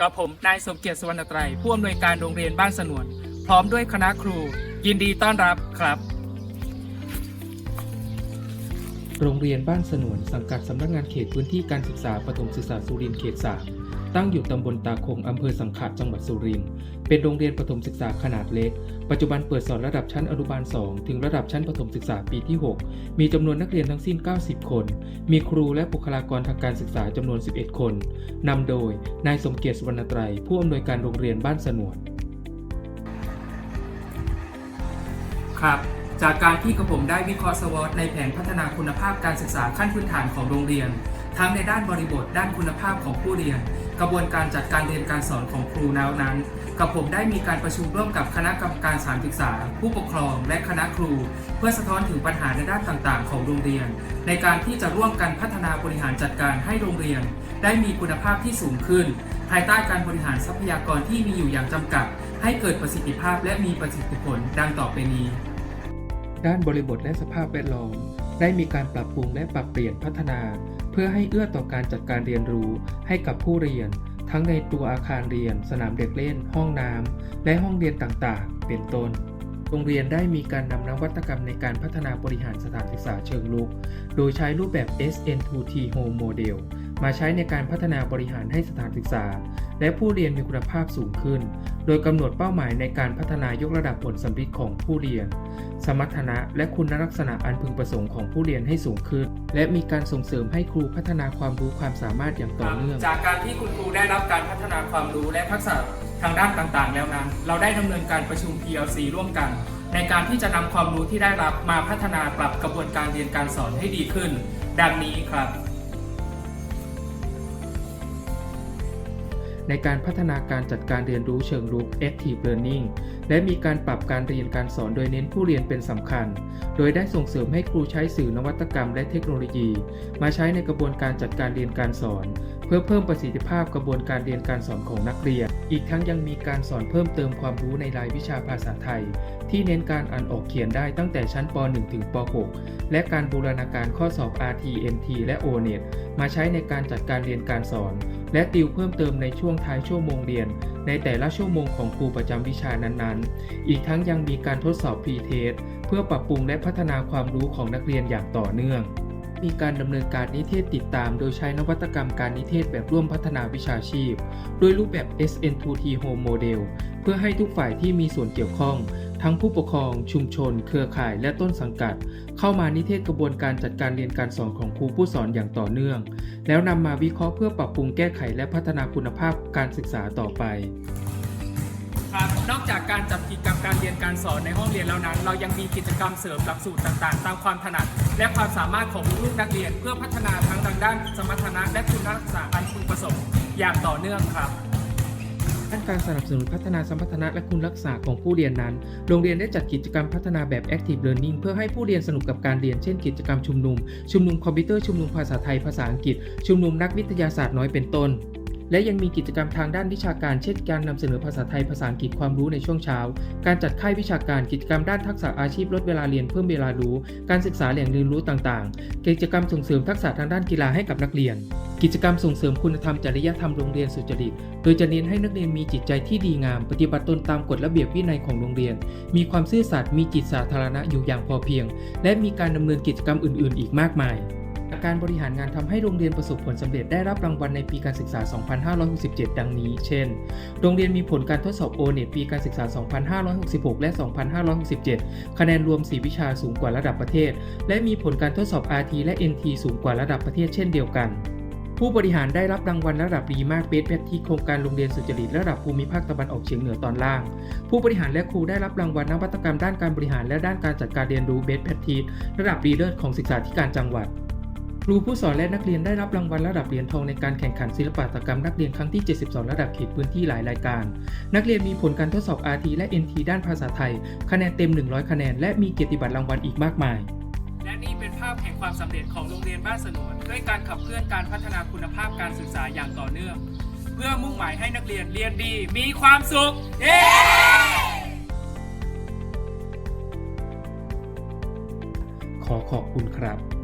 กับผมนายสมเกียรติสวรรณไตรผู้อำนวยการโรงเรียนบ้านสนวน พร้อมด้วยคณะครู ยินดีต้อนรับครับ โรงเรียนบ้านสนวนสังกัดสำนักงานเขตพื้นที่การศึกษาประถมศึกษาสุรินทร์เขตสามตั้งอยู่ตำบลตาคงอำเภอสังขะจังหวัดสุรินทร์เป็นโรงเรียนประถมศึกษาขนาดเล็ก ปัจจุบันเปิดสอนระดับชั้นอนุบาล 2 ถึงระดับชั้นประถมศึกษาปีที่ 6 มีจำนวนนักเรียนทั้งสิ้น 90 คน มีครูและบุคลากรทางการศึกษาจำนวน 11 คนนำโดยนายสมเกียรติสุวรรณไตรผู้อำนวยการโรงเรียนบ้านสนวนครับ จากการที่กระผมได้วิเคราะห์สวอตในแผนพัฒนาคุณภาพการศึกษาขั้นพื้นฐานของโรงเรียน ทั้งในด้านบริบทด้านคุณภาพของผู้เรียน กระบวนการจัดการเรียนการสอนของครูแนวนั้นกับผมได้มีการประชุมร่วมกับคณะกรรมการสานศึกษา ผู้ปกครองและคณะครู เพื่อสะท้อนถึงปัญหาในด้านต่างๆ ของโรงเรียน ในการที่จะร่วมกันพัฒนาบริหารจัดการให้โรงเรียน ได้มีคุณภาพที่สูงขึ้น ภายใต้การบริหารทรัพยากรที่มีอยู่อย่างจำกัด ให้เกิดประสิทธิภาพและมีประสิทธิผลดังต่อไปนี้ ด้านบริบทและสภาพแวดล้อม ได้มีการปรับปรุงและปรับเปลี่ยนพัฒนา เพื่อให้เอื้อต่อการจัดการเรียนรู้ให้กับผู้เรียน ทั้งในตัวอาคารเรียน สนามเด็กเล่น ห้องน้ำและห้องเรียนต่างๆ เป็นต้นโรงเรียนได้มีการนำนวัตกรรมในการพัฒนาบริหารสถานศึกษาเชิงลุก โดยใช้รูปแบบ SN2T Home Model มาใช้ในการพัฒนาบริหารให้สถานศึกษา และผู้เรียนมีคุณภาพสูงขึ้น โดยกำหนดเป้าหมายในการพัฒนายกระดับผลสำฤทธิ์ของผู้เรียน สมรรถนะและคุณลักษณะอันพึงประสงค์ของผู้เรียนให้สูงขึ้น และมีการส่งเสริมให้ครูพัฒนาความรู้ความสามารถอย่างต่อเนื่อง จากการที่คุณครูได้รับการพัฒนาความรู้และทักษะทางด้านต่างๆ แล้วนั้น เราได้ดำเนินการประชุม PLC ร่วมกันในการที่จะนำความรู้ที่ได้รับมาพัฒนาปรับกระบวนการเรียนการสอนให้ดีขึ้น ดังนี้ครับ ในการพัฒนาการจัดการเรียนรู้เชิงรุก Active Learning และมีการปรับการเรียนการสอนโดยเน้นผู้เรียนเป็นสำคัญ โดยได้ส่งเสริมให้ครูใช้สื่อนวัตกรรมและเทคโนโลยี มาใช้ในกระบวนการจัดการเรียนการสอน เพื่อเพิ่มประสิทธิภาพกระบวนการเรียนการสอนของนักเรียน อีกทั้งยังมีการสอนเพิ่มเติมความรู้ในรายวิชาภาษาไทย ที่เน้นการอ่านออกเขียนได้ตั้งแต่ชั้นป .1 ถึงป .6 และการบูรณาการข้อสอบ RTMT และ ONET มาใช้ในการจัดการเรียนการสอน และติวเพิ่มเติมในช่วงท้ายชั่วโมงเรียน ในแต่ละชั่วโมงของครูประจำวิชานั้นๆ อีกทั้งยังมีการทดสอบ P-Test เพื่อปรับปรุงและพัฒนาความรู้ของนักเรียนอย่างต่อเนื่อง มีการดำเนินการนิเทศติดตาม โดยใช้นวัตกรรมการนิเทศแบบร่วมพัฒนาวิชาชีพ โดยรูปแบบ SN2T Home Model เพื่อให้ทุกฝ่ายที่มีส่วนเกี่ยวข้อง ทั้งผู้ปกครองชุมชน เครือข่ายและต้นสังกัด เข้ามานิเทศกระบวนการจัดการเรียนการสอนของครูผู้สอนอย่างต่อเนื่อง แล้วนำมาวิเคราะห์เพื่อปรับปรุงแก้ไขและพัฒนาคุณภาพการศึกษาต่อไปนอกจากการจัดกิจกรรมการเรียนการสอนในห้องเรียนแล้วนั้น เรายังมีกิจกรรมเสริมหลักสูตรต่างๆ ตามความถนัด และความสามารถของลูกนักเรียน เพื่อพัฒนาทั้งทางด้านสมรรถนะและคุณลักษณะอันพึงประสงค์อย่างต่อเนื่องครับ ด้านการสนับสนุนพัฒนาสมรรถนะและคุณลักษณะของผู้เรียนนั้น โรงเรียนได้จัดกิจกรรมพัฒนาแบบ Active Learning เพื่อให้ผู้เรียนสนุกกับการเรียน เช่น กิจกรรมชุมนุม ชุมนุมคอมพิวเตอร์ ชุมนุมภาษาไทย ภาษาอังกฤษ ชุมนุมนักวิทยาศาสตร์น้อยเป็นต้น และยังมีกิจกรรมทางด้านวิชาการ เช่นการนำเสนอภาษาไทยภาษาอังกฤษความรู้ในช่วงเช้า การจัดค่ายวิชาการกิจกรรมด้านทักษะอาชีพลดเวลาเรียนเพิ่มเวลารู้ การศึกษาแหล่งเรียนรู้ต่างๆ กิจกรรมส่งเสริมทักษะทางด้านกีฬาให้กับนักเรียน กิจกรรมส่งเสริมคุณธรรมจริยธรรมโรงเรียนสุจริต โดยจะเน้นให้นักเรียนมีจิตใจที่ดีงาม ปฏิบัติตนตามกฎระเบียบวินัยของโรงเรียน มีความซื่อสัตย์มีจิตสาธารณะอยู่อย่างพอเพียง และมีการดำเนินกิจกรรมอื่น ๆ อีกมากมาย การบริหารงานทำให้โรงเรียนประสบผลสำเร็จได้รับรางวัลในปีการศึกษา 2567 ดังนี้ เช่น โรงเรียนมีผลการทดสอบ o n e t ปีการศึกษา 2566 และ 2567 คะแนนรวม 4 วิชาสูงกว่าระดับประเทศ และมีผลการทดสอบ RT และ NT สูงกว่าระดับประเทศเช่นเดียวกันผู้บริหารได้รับรางวัลระดับดีมากเบสแพทที่โครงการโรงเรียนสุจริตระดับภูมิภาคตะวันออกเฉียงเหนือตอนล่าง ผู้บริหารและครูได้รับรางวัลนวัตกรรมด้านการบริหารและด้านการจัดการเรียนรู้เบสแพททีระดับดีเลิศของศึกษาธิการจังหวัด ครูผู้สอนและนักเรียนได้รับรางวัลระดับเหรียญทองในการแข่งขันศิลปะกรรมนักเรียนครั้งที่ 72 ระดับเขตพื้นที่หลายรายการ นักเรียนมีผลการทดสอบ RT และ NT ด้านภาษาไทย คะแนนเต็ม 100 คะแนน และมีเกียรติบัตรรางวัลอีกมากมาย และนี่เป็นภาพแห่งความสำเร็จของโรงเรียนบ้านสนวนด้วยการขับเคลื่อนการพัฒนาคุณภาพการศึกษาอย่างต่อเนื่อง เพื่อมุ่งหมายให้นักเรียนเรียนดี มีความสุข เย้ขอขอบคุณครับ